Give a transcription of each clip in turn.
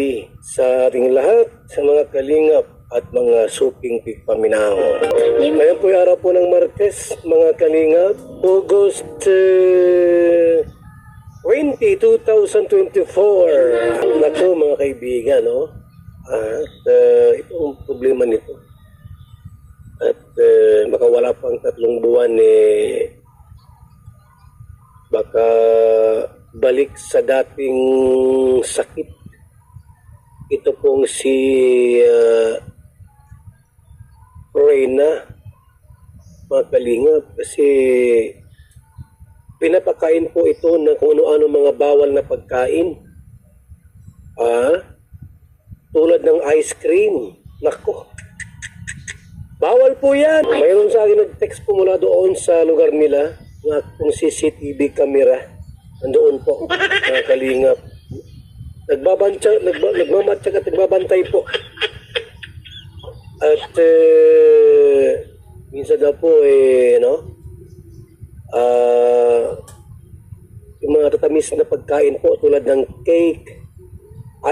gabi sa ating lahat, sa mga kalingap at mga suping pigpaminaw. Ngayon po ay araw po ng Martes, mga kalingap, August uh, 20, 2024. Naku mga kaibigan, no? At uh, ito ang problema nito. At uh, makawala pang tatlong buwan eh, baka balik sa dating sakit. Ito pong si uh, Reyna mga kalingap kasi pinapakain po ito ng kung ano-ano mga bawal na pagkain. Ah, tulad ng ice cream. Nako. Bawal po yan. Mayroon sa akin nag-text po mula doon sa lugar nila ng akong CCTV camera. Nandoon po, mga kalingap. Nagbabantya, nagba, nagmamatsyag at nagbabantay po. At eh, minsan daw po eh, no? Ah, yung mga tatamis na pagkain po tulad ng cake,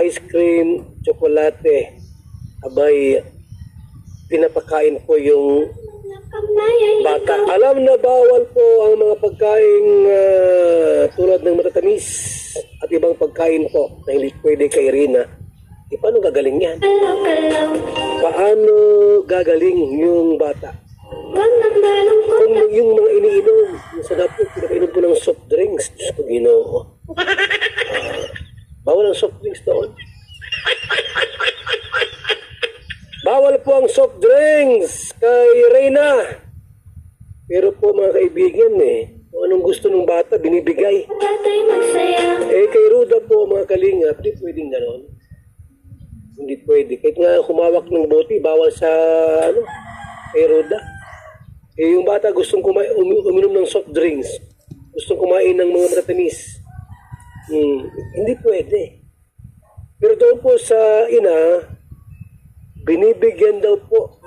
ice cream, tsokolate, abay, pinapakain po yung bata. Alam na bawal po ang mga pagkain ah, tulad ng matatamis at ibang pagkain po na hindi pwede kay Irina. E paano gagaling yan? Paano gagaling yung bata? Kung yung mga iniinom, yung sa dapat pinapainom po ng soft drinks, Diyos ko ginoo. Ah, bawal ang soft drinks doon. Bawal po ang soft drinks kay Reyna. Pero po mga kaibigan eh, kung anong gusto ng bata, binibigay. Po mga kalingap, di pwedeng ganon. Hindi pwede. Kahit nga humawak ng bote, bawal sa ano, kay Ruda. Eh yung bata gustong kumain, umi- uminom ng soft drinks. Gustong kumain ng mga matatamis. Hmm, hindi pwede. Pero doon po sa ina, binibigyan daw po.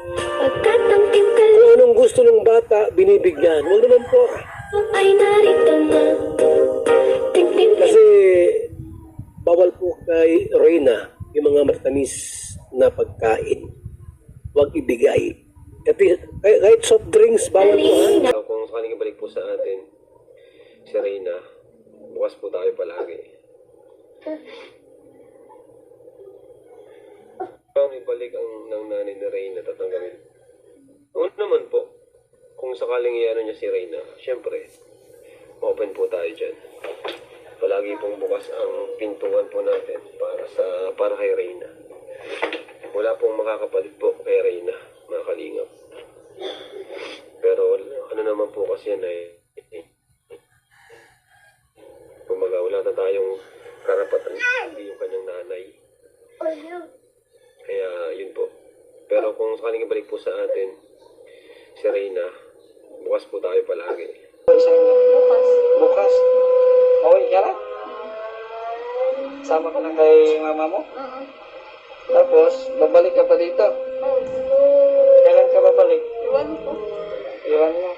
Kung anong gusto ng bata, binibigyan. Huwag naman po. Kasi kay Reyna yung mga matamis na pagkain. Huwag ibigay. Kasi kahit soft drinks, bawal po ha. Kung sakaling ibalik po sa atin, si Reyna, bukas po tayo palagi. Ang ibalik ang ng nanay ni Reyna tatanggapin. Una naman po, kung sakaling iano niya si Reyna, syempre, open po tayo dyan. Palagi pong bukas ang pintuan po natin para sa para kay Reyna. Wala pong makakapalit po kay Reyna, mga kalingap. Pero ano naman po kasi yan ay kumaga wala na tayong karapatan hindi yung kanyang nanay. Kaya yun po. Pero kung sakaling ibalik po sa atin si Reyna, bukas po tayo palagi. Bukas. Bukas? Okay ka na? Sama ka na kay mama mo? Tapos, babalik ka pa dito. Kailan ka babalik? Iwan ko. Iwan mo.